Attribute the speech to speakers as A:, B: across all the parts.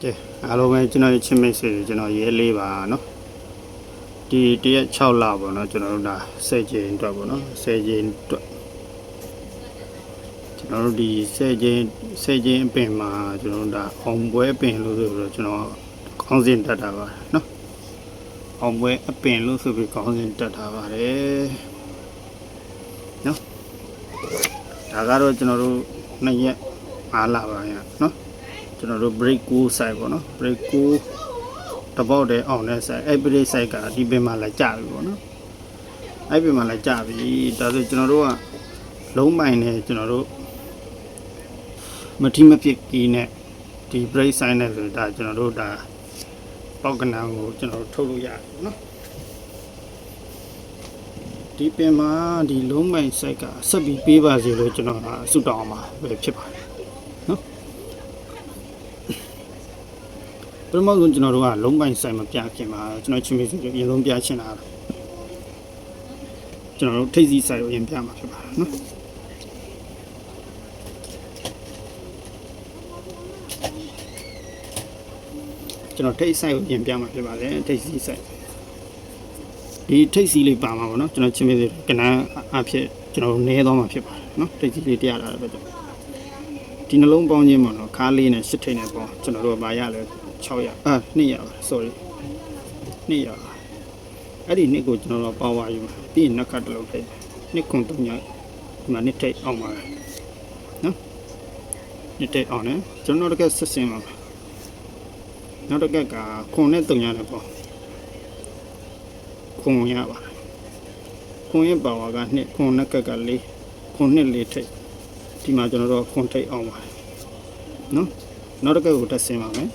A: ကဲအားလုံးပဲကျွန်တော်ရဲ့ချင်းမိတ်ဆွေတွေကျွန်တော်ရဲလေးပါเนาะဒီတရက်6လပေါ့เนาะကျွန်တော်တို့ဒါ10ကျင်းအတွက်ပေါ့เนาะ10ကျင်းအတွက်ကျွန်တော်တို့ဒီ10ကျင်း10ကျင်းအပင်မှာကျွန်တော်တို့ဒါအောင်ပွဲအပင်လို့ဆိုပြီးတော့ကျွန်တော်ခေါင်းစဉ်တက်တာပါเนาะအောင်ပွဲအပင်လို့ဆိုပြီးခေါင်းစဉ်တက်တာပါတယ်เนาะဒါကတော့ကျွန်တော်တို့နှစ်ရက်5လပါရเนาะ ကျွန်တော်တို့ break 9 site ပေါ့နော် break 9တပေါက်တည်းအောင်တဲ့ site အဲ့ break site ကဒီပင်မှာလာကြပြီပေါ့နော်အဲ့ပင်မှာလာကြပြီဒါဆိုကျွန်တော်တို့ကလုံးမိုင်နဲ့ကျွန်တော်တို့မတိမဖြစ်ကီးနဲ့ဒီ break site နဲ့ဆိုဒါကျွန်တော်တို့ဒါပေါက်ကနံကိုကျွန်တော်တို့ထုတ်လို့ရတယ်ပေါ့နော်ဒီပင်မှာဒီလုံးမိုင် site ကဆက်ပြီးပေးပါစေလို့ကျွန်တော်ကဆုတောင်းမှာပဲဖြစ်ပါတယ် ပထမဆုံးကျွန်တော်တို့ကလုံးပိုင်းဆိုင်မပြခင်မှာကျွန်တော်ချင်းမစီအရင်ဆုံးပြချင်တာကျွန်တော်တို့ထိပ်စီဆိုင်ကိုအရင်ပြမှာဖြစ်ပါတယ်နော်ကျွန်တော်ထိပ်ဆိုင်ကိုအရင်ပြမှာဖြစ်ပါတယ်ထိပ်စီဆိုင်ဒီထိပ်စီလေးပါမှာပေါ့နော်ကျွန်တော်ချင်းမစီကနန်းအဖြစ်ကျွန်တော်တို့နေသွားမှာဖြစ်ပါတယ်နော်ထိပ်စီလေးတရားလာတဲ့ဘက်ကြောင့်ဒီနှလုံးပေါင်းခြင်းပေါ့နော်ခါးလေးနဲ့ရှစ်ထိပ်နဲ့ပေါင်းကျွန်တော်တို့ကပါရလဲ 600အာ200ပါ sorry 200ပါအဲ့ဒီနှစ်ကိုကျွန်တော်တို့ပါဝါယူမှာပြီးရင်နှစ်ခါတစ်လုံးထိပ်နှစ်ခွန်3ညဒီမှာနှစ်ထိပ်အောင်ပါနော်နှစ်ထိပ်အောင်တယ်ကျွန်တော်တို့ကဆက်စင်ပါနောက်တစ်ကကခွန်နဲ့3ညနဲ့ပေါ့ခွန်ရပါခွန်ရဲ့ပါဝါကနှစ်ခွန်နဲ့ကကလေးခွန်နှစ်လေးထိပ်ဒီမှာကျွန်တော်တို့ခွန်ထိပ်အောင်ပါတယ်နော်နောက်တစ်ကကိုတက်ဆင်းပါမယ်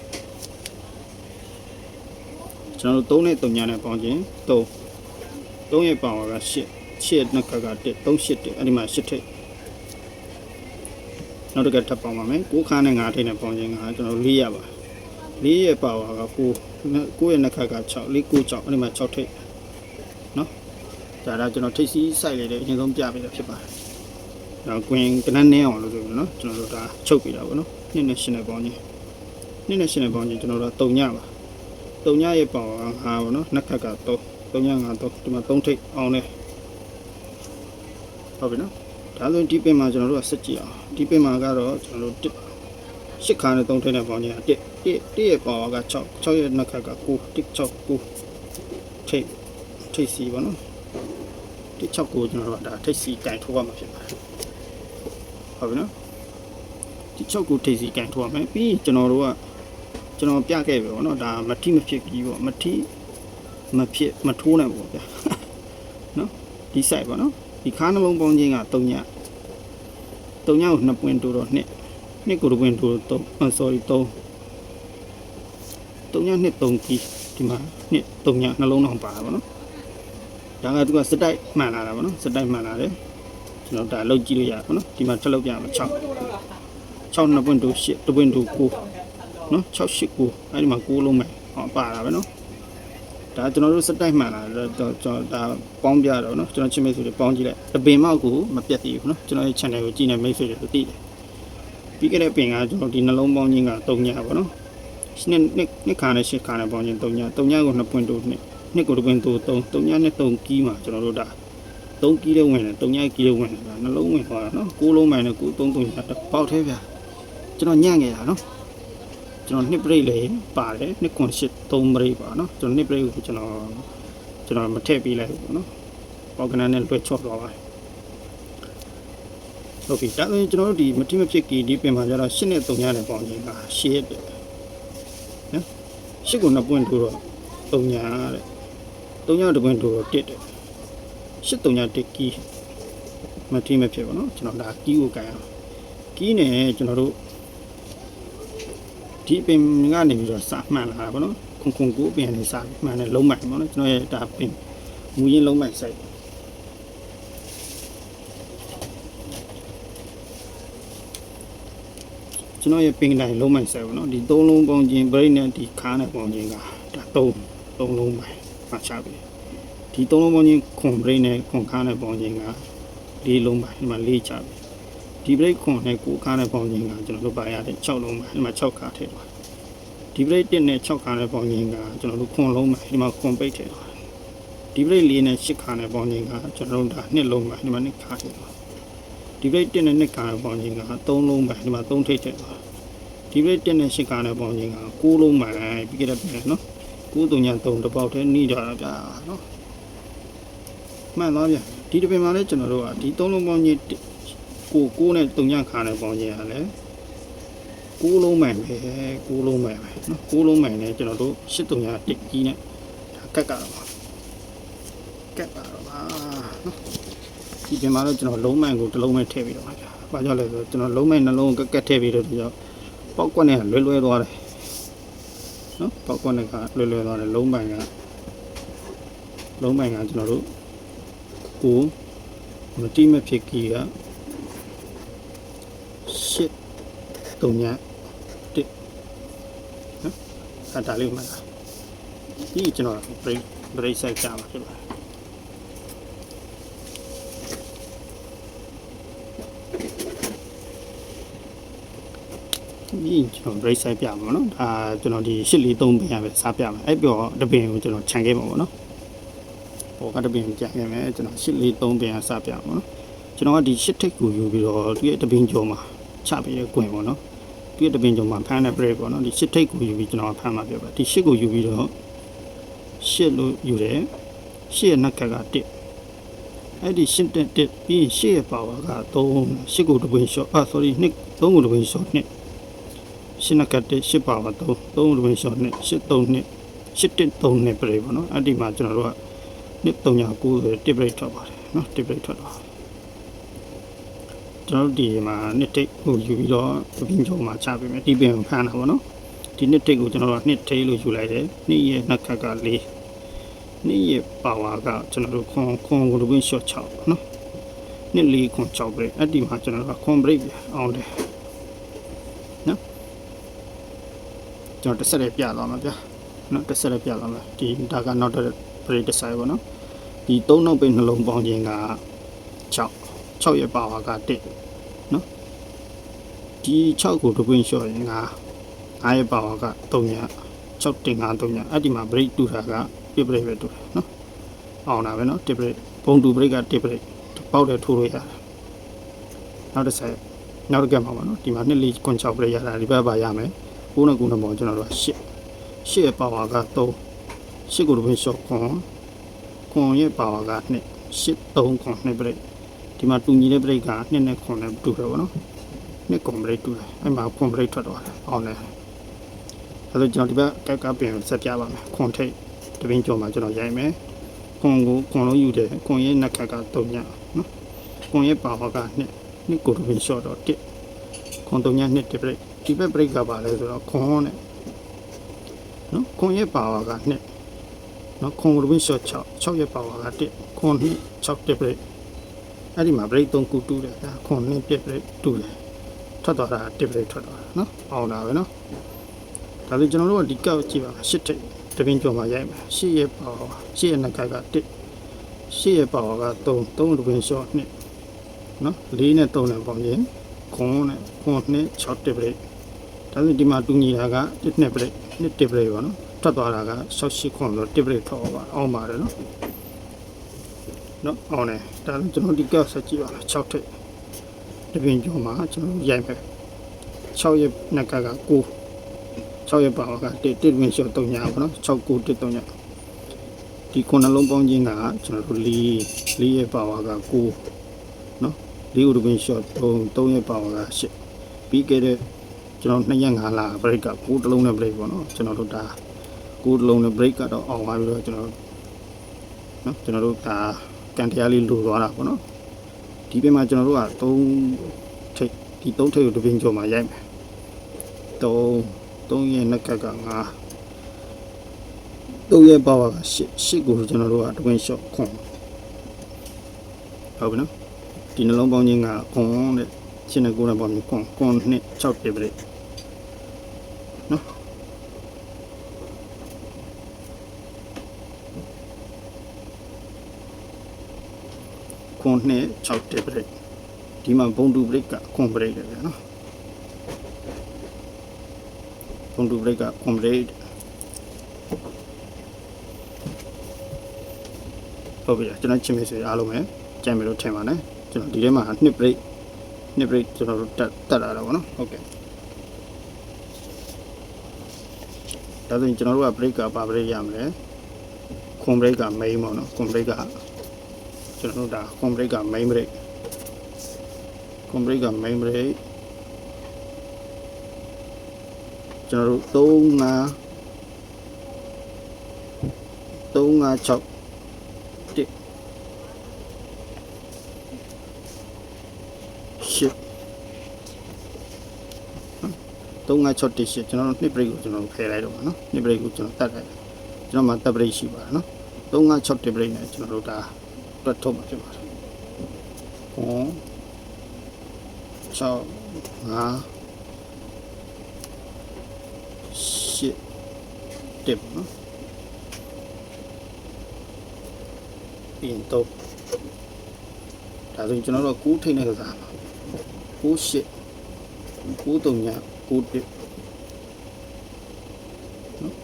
A: ကျွန်တော်တို့3နဲ့3ညနဲ့ပေါင်းခြင်း3 3ရဲ့ပေါင်းက8 8နှစ်ခါက1 3 8တဲ့အဲ့ဒီမှာ8ထိပ်နောက်တစ်ခါထပ်ပေါင်းပါမယ်9ခါနဲ့9ထိပ်နဲ့ပေါင်းခြင်းကကျွန်တော်4ရပါ4ရဲ့ပေါင်းက9 9ရဲ့နှစ်ခါက6 4 9 6အဲ့ဒီမှာ6ထိပ်နော်ဒါတော့ကျွန်တော်ထိပ်စီးစိုက်လေတဲ့အရင်ဆုံးပြပေးတာဖြစ်ပါတယ်တော့ကွင်းကနန်းနင်းအောင်လို့ဆိုပြီးနော်ကျွန်တော်တို့ဒါချုပ်ပြတာပေါ့နော်နှစ်နဲ့8နဲ့ပေါင်းခြင်းနှစ်နဲ့8နဲ့ပေါင်းခြင်းကျွန်တော်တို့3ညပါ တုံညရဲ့ပေါင်ကငါပါနော်နှစ်ခက်က3တုံညငါ3ဒီမှာ3ထိပ်အောင်နေဟုတ်ပြီနော်ဒါဆိုရင်ဒီပင်မှာကျွန်တော်တို့ကဆက်ကြည့်အောင်ဒီပင်မှာကတော့ကျွန်တော်တို့1 8ခါနဲ့3ထိပ်နဲ့ပေါင်ခြင်း1 1 1ရဲ့ပေါင်က6 6ရဲ့နှစ်ခက်က9 1 6 9ထိပ်ထိပ်စီပါနော်1 6ကိုကျွန်တော်တို့ကဒါထိပ်စီကင်ထိုးရမှာဖြစ်ပါတယ်ဟုတ်ပြီနော်ဒီ6ကိုထိပ်စီကင်ထိုးရမယ်ပြီးရင်ကျွန်တော်တို့က ကျွန်တော်ပြခဲ့ပြီပေါ့နော်ဒါမထိမဖြစ်ကြီးပေါ့မထိမဖြစ်မထိုးနိုင်ဘူးဗျာနော်ဒီ site ပေါ့နော်ဒီခါနှလုံးပေါင်းခြင်းက3ည3ညကို2ပွင့်တိုးတော့2နှစ်ကို2ပွင့်တိုးတော့3 sorry 3 3ည2 3ကြီးဒီမှာ2 3ညနှလုံးတော့ပါတာပေါ့နော်ဒါကသူကစတိုက်မှန်လာတာပေါ့နော်စတိုက်မှန်လာတယ်ကျွန်တော်ဒါလောက်ကြည့်လို့ရပါပေါ့နော်ဒီမှာထပ်လောက်ပြမှာ6 6 2ပွင့်တိုး8 2ပွင့်တိုး9 နော်689အဲ့ဒီမှာ6လုံးပဲဟောပါတာပဲနော်ဒါကျွန်တော်တို့စတိုက်မှန်လာတော့ကျွန်တော်ဒါပေါင်းပြတော့နော်ကျွန်တော်ချင်းမိတ်ဆွေတွေပေါင်းကြည့်လိုက်တပင်မောက်ကိုမပြတ်သေးဘူးနော်ကျွန်တော်ရဲ့ channel ကိုကြည့်နေမိတ်ဆွေတွေသိတယ်ပြီးခဲ့တဲ့ပင်ကကျွန်တော်ဒီနှလုံးပေါင်းခြင်းက3ညပါနော်နှစ်နှစ်နှစ်ခါနဲ့8ခါနဲ့ပေါင်းခြင်း3ည3ညကို2ပွင့်တိုးနှစ်နှစ်ကို2ပွင့်တိုး3 3ညနဲ့3ကီးမှာကျွန်တော်တို့ဒါ3ကီးလေးဝင်တယ်3ညကီးလေးဝင်တယ်နှလုံးဝင်သွားတာနော်6လုံးမှန်နဲ့9 3 3ညပေါက်သေးဗျာကျွန်တော်ညံ့ခဲ့တာနော် ကျွန်တော်နှစ်ပရိတ်လည်းပါတယ်နှစ်ခွန်ရှစ်သုံးပရိတ်ပါနော်ကျွန်တော်နှစ်ပရိတ်ကိုကျွန်တော်ကျွန်တော်မထည့်ပေးလိုက်ဘူးပေါ့နော်ပေါကနန်နဲ့လွှဲချော့သွားပါတယ်ဟုတ်ပြီဒါဆိုရင်ကျွန်တော်တို့ဒီမတိမဖြစ်ကီဒီပင်မှာကျတော့ရှစ်နဲ့သုံးရတယ်ပေါင်းချင်းကရှစ်တဲ့နော်ရှစ်ကိုနှစ်ပွင့်ထိုးတော့သုံးညာတဲ့သုံးညာတစ်ပွင့်ထိုးတော့တစ်တဲ့ရှစ်သုံးညာတစ်ကီမတိမဖြစ်ပါနော်ကျွန်တော်ဒါကီကိုကန်အောင်ကီနဲ့ကျွန်တော်တို့ ဒီပင်ကနေပြီးတော့စာမှန်လာတာပေါ့နော်ခုံခုံကိုပင်နေစာမှန်တယ်လုံးမိုင်ပေါ့နော်ကျွန်တော်ရဲ့ဒါပင်မူရင်းလုံးမိုင်စိုက်ကျွန်တော်ရဲ့ပင်တိုင်းလုံးမိုင်စိုက်ပေါ့နော်ဒီသုံးလုံးပေါင်းခြင်းဗရိတ်နဲ့ဒီခါနဲ့ပေါင်းခြင်းကဒါသုံးသုံးလုံးမိုင်မှချပြီဒီသုံးလုံးပေါင်းခြင်းခွန်ဗရိတ်နဲ့ခွန်ခါနဲ့ပေါင်းခြင်းကလေးလုံးမိုင်ဒီမှာလေးချပြီ ဒီ break ခွန်နဲ့ကိုခါနဲ့ပေါင်းခြင်းကကျွန်တော်တို့ပါရတဲ့6လုံးပါဒီမှာ6ခါထည့်ပါဒီဘရိတ်1နဲ့6ခါနဲ့ပေါင်းခြင်းကကျွန်တော်တို့ခွန်လုံးမှာဒီမှာခွန်ပိတ်ထည့်သွားတယ်ဒီဘရိတ်4နဲ့8ခါနဲ့ပေါင်းခြင်းကကျွန်တော်တို့ဒါနှစ်လုံးမှာဒီမှာနှစ်ခါထည့်သွားဒီဘရိတ်1နဲ့2ခါနဲ့ပေါင်းခြင်းက3လုံးမှာဒီမှာ3ထိပ်ထည့်သွားဒီဘရိတ်1နဲ့8ခါနဲ့ပေါင်းခြင်းက9လုံးမှာပြီးကြတဲ့ပြန်နော်9တုံညာ3တစ်ပေါက်တည်းနှီးကြတာဗျာနော်မှန်သွားဗျဒီတစ်ပင်မှာလည်းကျွန်တော်တို့ကဒီ3လုံးပေါင်းခြ င်းကို9နဲ့တုံညာခါနဲ့ပေါင်းခြင်းကလည်း9လုံးမှန်ပဲ9လုံးမှန်ပဲနော်9လုံးမှန်နဲ့ကျွန်တော်တို့8တုံညာတစ်ကြီးနဲ့ကတ်ကြတော့ပါကတ်ပါတော့ပါနော်ဒီပြင်မှာတော့ကျွန်တော်လုံးမိုင်ကိုတစ်လုံးပဲထည့်ပြီးတော့ပါဗျာ။ဘာကြောင့်လဲဆိုတော့ကျွန်တော်လုံးမိုင်နှလုံးကိုကက်ကက်ထည့်ပြီးတော့ဒီကြောင့်ပေါက်ကွက်နဲ့လွယ်လွယ်သွားတယ်။နော်ပေါက်ကွက်နဲ့ကလွယ်လွယ်သွားတယ်လုံးမိုင်ကလုံးမိုင်ကကျွန်တော်တို့ကိုမတိမဖြစ်ကြီးက ရှစ်တုံညာတစ်နော်အတားလေးမှတ်တာဒီကျွန်တော် break break side ကြမှာဖြစ်ပါတယ်ဒီကျွန်တော် break side ပြမှာနော်ဒါကျွန်တော်ဒီ843ပင်ရပဲစားပြမှာအဲ့ပြောတပင်ကိုကျွန်တော်ခြံခဲ့မှာပေါ့နော်ပေါ်ကတပင်ကြံခဲ့မယ်ကျွန်တော်843ပင်ရစားပြမှာနော်ကျွန်တော်ကဒီ8ထိပ်ကိုယူပြီးတော့ဒီရဲ့တပင်ကျော်မှာ ချပြီးရဲ့ကွင်ပေါ့နော်ဒီရဲ့တပင်ကျော်မှာဖမ်းတဲ့ break ပေါ့နော်ဒီ8ထိပ်ကိုယူပြီးကျွန်တော်ဖမ်းမှာပြပါဒီ8ကိုယူပြီးတော့8လို့ယူတယ်8ရဲ့နှက်ကက1အဲ့ဒီ8တက်တက်ပြီးရင်8ရဲ့ power က3 8ကိုတပင် short အာ sorry 2 3ကိုတပင် short 2ရှင်းနကတ်တဲ့ရှစ်ပါပါ3 3လူဝင်ရှော့နဲ့ရှစ်3နှစ်ရှစ်တစ်3နှစ်ပြိပေါ့နော်အဲ့ဒီမှာကျွန်တော်တို့ကနှစ်3ညာ9ဆိုတစ်ပြိထွက်ပါတယ်နော်တစ်ပြိထွက်သွား ကျွန်တော်တို့ဒီမှာနှစ်တိတ်ကိုယူပြီးတော့ပင်းချုံမှာချပေးမယ်ဒီပင်ဖမ်းတာပေါ့နော်ဒီနှစ်တိတ်ကိုကျွန်တော်တို့နှစ်ထိလို့ယူလိုက်တယ်နှစ်ရဲ့နှက်ခတ်က4နှစ်ရဲ့ပါဝါကကျွန်တော်တို့ခွန်ခွန်ကိုလူဝင်ရှော့6နော်နှစ်4ခွန်6ပြိအဲ့ဒီမှာကျွန်တော်တို့ကခွန်ပြိအောင်တယ်ကျွန်တော်တစ်ဆက်လေးပြသွားမှာဗျာနော်တစ်ဆက်လေးပြသွားမှာဒီဒါကနောက်တစ် break တစ်ဆိုင်ပေါ့နော်ဒီသုံးနှုတ်ပိတ်နှလုံးပေါင်းခြင်းက6 6ရဲ့ပါဝါက1နော်ဒီ6ကိုတပွင့်လျှော့ရင်က9ရဲ့ပါဝါက3ည6တင်5 3ညအဲ့ဒီမှာ break တူတာကပြ break ပဲတူတယ်နော်အောင်တာပဲနော်1 break ဘုံတူ break က1 break ပေါက်တယ်ထိုးလို့ရတယ်နောက်တစ်ဆက်နောက်တစ်ကမှာပါနော်ဒီမှာ2 4 6 break ရတာဒီဘက်ပါရမယ်9နဲ့9နဲ့ပေါ့ကျွန်တော်တို့က8 8ရဲ့ပါဝါက3 8ကိုတပင်းရှော့ခွန်ခွန်ရဲ့ပါဝါက2 8 3ခွန်2ပြိတ် ဒီမှာတူညီတဲ့ပြိတ်က2နဲ့ခွန်နဲ့တူတယ်ပေါ့နော်2ခွန်ပြိတ်တူတယ်အဲ့မှာခွန်ပြိတ်ထွက်သွားတယ်အောင်တယ်အဲ့တော့ကျွန်တော်ဒီဘက်ကက်ကပင်ဆက်ပြပါမယ်ခွန်ထိတ်တပင်းကျော်မှာကျွန်တော်ရိုက်မယ်ခွန်ကိုခွန်လုံးယူတယ်ခွန်ရဲ့နှက်ကက3ညနော်ခွန်ရဲ့ပါဝါက2 2ကိုတပင်းရှော့တော့1ခွန်3ည2ပြိတ်ဒီဘက် break ကပါလဲဆိုတော့ခွန်နဲ့နော်ခွန်ရဲ့ပါဝါက2နော်ခွန်ရဝင်း shot 6 6ရဲ့ပါဝါက1ခွန်2 6တက် break အဲ့ဒီမှာ break 3ခုတူးတယ်ဒါခွန်2တက် break တူးတယ်ထွက်သွားတာတက် break ထွက်သွားတာနော်အောင်တာပဲနော်ဒါဆိုကျွန်တော်တို့ကဒီကောက်ကြည့်ပါမယ်8ထိပ်တပင်းကျော်မှာရိုက်မယ်8ရဲ့ပါဝါ8ရဲ့နှက်ကက1 8ရဲ့ပါဝါက3 3ရဝင်း shot 2နော်4နဲ့3နဲ့ပေါင်းရင်ခွန်နဲ့ခွန်2 6တက် break ဒါဆိုဒီမှာတူညီတာက1နှစ်ပြိနှစ်တစ်ပြိပေါ့နော်ထွက်သွားတာက68ခွန်လို့တစ်ပြိထွက်သွားပါအောင်ပါတယ်နော် နော်အောင်တယ်ဒါဆိုကျွန်တော်ဒီကောက်ဆက်ကြည့်ပါမယ်6ထိပ်တပင်ကျော်မှာကျွန်တော်ရိုက်မယ်6ရဲ့နက်ကက9 6ရဲ့ပါဝါက1တစ်ပင်ရှော့3ညာပေါ့နော်6 9 1 3ညာဒီခုနှလုံးပေါင်းခြင်းကကျွန်တော်တို့4 4ရဲ့ပါဝါက9နော်4ဥဒပင်ရှော့3 3ရဲ့ပါဝါက8ပြီးခဲ့တဲ့ကျွန်တော်2ရက်5လ break က9တလုံးနဲ့ break ပေါ့နော်ကျွန်တော်တို့ဒါ9တလုံးနဲ့ break ကတော့အောင်သွားပြီးတော့ကျွန်တော်နော်ကျွန်တော်တို့ဒါ ကန်တရားလေးလိုသွားတာပေါ့နော်ဒီပြင်မှာကျွန်တော်တို့က3ထိပ်ဒီ3ထိပ်ကိုတစ်ပင်ကျော်မှာရိုက်မယ်3 3ရဲ့နှက်ကက5 3ရဲ့ပါဝါက8 8ကိုကျွန်တော်တို့ကတစ်ပင်ရှော့ခွန်ဟုတ်ပြီနော်ဒီနှလုံးပေါင်းခြင်းကခွန်တဲ့ရှင်းနေကိုယ်နဲ့ပေါင်းပြီးခွန်ခွန်နှစ်6ပြပြနော် ခွန်နှစ်6ပြပြဒီမှာဘုံတူဘရိတ်ကခွန်ဘရိတ်တယ်ဗျာနော်ကွန်တူဘရိတ်က complete ဟုတ်ပြီလားကျွန်တော်ချင်းမေဆွေအားလုံးပဲကြံမယ်လို့ထင်ပါတယ်ကျွန်တော်ဒီထဲမှာနှစ် break နှစ် break ကျွန်တော်တို့တက်တက်လာတော့ဗောနော်ဟုတ်ကဲ့ဒါဆိုရင်ကျွန်တော်တို့က break ကပါ break ရမလဲခွန် break က main ပေါ့နော်ခွန် break က ကျွန်တော်တို့ဒါခွန် break က main break ခွန် break က main break ကျွန်တော်တို့3 5 3 5 6ရှစ်3568ရှစ်ကျွန်တော်တို့နှစ် break ကိုကျွန်တော်ဖယ်လိုက်တော့ပါနော်နှစ် break ကိုကျွန်တော်တတ်လိုက်ကျွန်တော်မှတက် break ရှိပါတယ်နော်3568 break နဲ့ကျွန်တော်တို့ဒါ တွက်ထုတ်မှာဖြစ်ပါတယ်။ဟောဆောက်ငါရှစ်တက်နော်ပြင်တော့ဒါဆိုကျွန်တော်တို့ကိုးထိတ်တဲ့ကစားပါကိုးရှစ်ကိုးတုံညာကိုးတက်နော်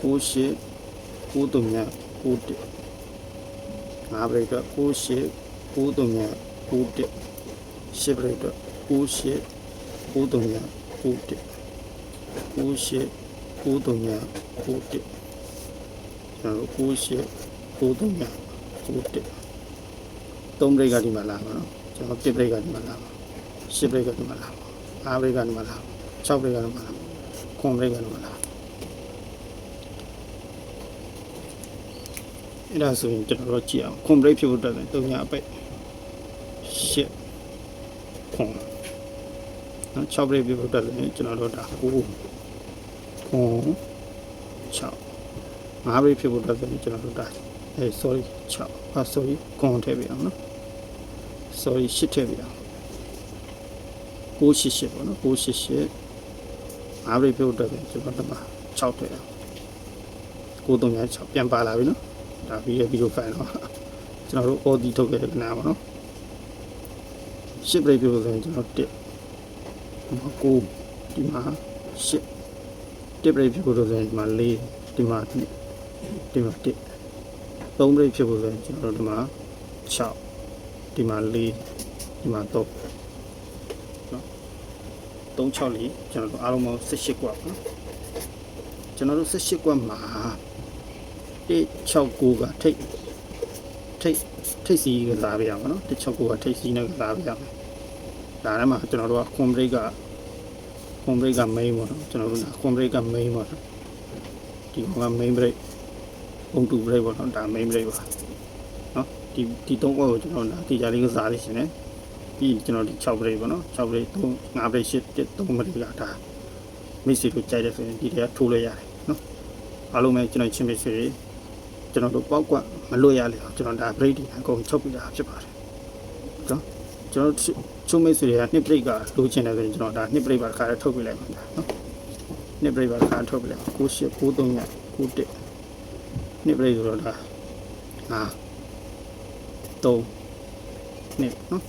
A: ကိုးရှစ်ကိုးတုံညာကိုးတက် 5ဘရိတ်အတွက်6ရှစ်6တုံညာ6တက်10ဘရိတ်အတွက်6ရှစ်6တုံညာ6တက်6ရှစ်6တုံညာ6တက်ကျွန်တော်6ရှစ်6တုံညာ6တက်3ဘရိတ်ကဒီမှာလာပါတော့ကျွန်တော်7ဘရိတ်ကဒီမှာလာပါ10ဘရိတ်ကဒီမှာလာပါ5ဘရိတ်ကဒီမှာလာပါ6ဘရိတ်ကဒီမှာလာပါ9ဘရိတ်ကဒီမှာလာပါ အဲ့ဒါဆိုရင်ကျွန်တော်တို့ကြည့်အောင်9ဘရိတ်ဖြစ်ဖို့အတွက်3ညအပိတ်10ခွန်နော်6ဘရိတ်ဖြစ်ဖို့အတွက်လည်းကျွန်တော်တို့ဒါ9ခွန်6 5ဘရိတ်ဖြစ်ဖို့အတွက်လည်းကျွန်တော်တို့ဒါအဲ sorry 6อ่ะ sorry ခွန်ထည့်ပြအောင်နော် sorry 10ထည့်ပြအောင်688ပေါ့နော်688ငါးပြိပြုတ်တက်တယ်ကျွန်တော်တမ6တယ်9356ပြန်ပါလာပြီနော် ဒါပြီးရဗီဒီယိုဖိုင်တော့ကျွန်တော်တို့ OD ထုတ်ခဲ့တဲ့ကနာပါနော်10ပြိပြုတ်ဆိုရင်ကျွန်တော်1ဒီမှာ9ဒီမှာ10 1ပြိပြုတ်ဆိုရင်ဒီမှာ4ဒီမှာ2ဒီမှာ1 3ပြိပြုတ်ဆိုရင်ကျွန်တော်တို့ဒီမှာ6ဒီမှာ4ဒီမှာ3 364ကျွန်တော်တို့အားလုံးပေါင်း18ကွက်ပေါ့နော်ကျွန်တော်တို့18ကွက်မှာ 169ကထိတ်ထိတ်ထိတ်စီကစားပြရမှာနော်169ကထိတ်စီနဲ့ကစားပြရမှာဒါနဲ့မှကျွန်တော်တို့ကကွန်ဘရိတ်ကကွန်ဘရိတ်က main ပေါ့နော်ကျွန်တော်တို့ကကွန်ဘရိတ်က main ပေါ့နော်ဒီကောင်က main brake ပုံတူ brake ပေါ့နော်ဒါ main brake ပါနော်ဒီဒီသုံးကွက်ကိုကျွန်တော်တို့ဒီကြားလေးကစားလေးရှင်နေပြီးကျွန်တော်ဒီ6 brake ပေါ့နော်6 brake 3 5 brake 8 3 brake ကဒါမိတ်ဆွေတို့ကြိုက်တယ်ဆိုရင်ဒီတွေကထိုးလို့ရတယ်နော်အားလုံးပဲကျွန်တော်ချင်းမိတ်ဆွေတွေ ကျွန်တော်တို့ပောက်ကွက်မလွတ်ရလေအောင်ကျွန်တော်ဒါ brake တွေအကုန်ချုပ်ပြတာဖြစ်ပါတယ်နော်ကျွန်တော်ချုံမိတ်ဆွေတွေကနှစ် brake ကလိုချင်တယ်ဆိုရင်ကျွန်တော်ဒါနှစ် brake ပါတစ်ခါထုတ်ပြလိုက်မှာနော်နှစ် brake ပါတစ်ခါထုတ်ပြလိုက်9 8 9 3 9 9 1နှစ် brake ဆိုတော့ဒါ5 3နှစ်နော်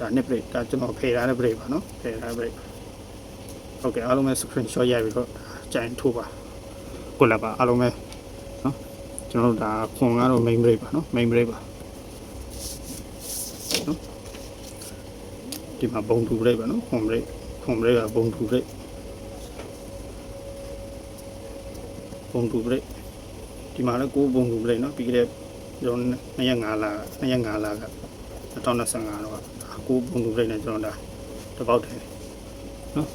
A: ဒါနှစ် break ဒါကျွန်တော်ဖယ်ထားတဲ့ break ပါနော်ဖယ်ထားတဲ့ break ဟုတ်ကဲ့အားလုံးပဲ screenshot ရိုက်ပြီးတော့ကြိုင်ထိုးပါကိုလာပါအားလုံးပဲနော် ကျွန်တော်တို့ဒါခွန်ကတော့ main break ပါနော် main break ပါနော်ဒီမှာဘုံတူ break ပါနော်ခွန် break ခွန် break ကဘုံတူ break ဘုံတူ break ဒီမှာလည်းကိုဘုံတူ break နော်ပြီးကြတဲ့ကျွန်တော်2ရက်5လ2ရက်5လက2025တော့ကိုဘုံလူလိုက်နေကျွန်တော်ဒါတပေါက်တယ်နော်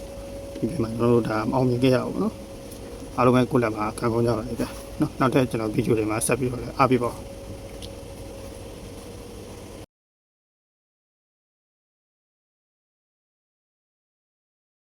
A: ဒီပြမှာကျွန်တော်တို့ဒါအောင်မြင်ခဲ့ရအောင်နော်အားလုံးပဲကိုလက်မှာခံကောင်းကြပါလိမ့်ဗျာ နော်နောက်ထပ်ကျွန်တော်ဗီဒီယိုတွေမှာဆက်ပြီးတော့လည်းအားပေးပါ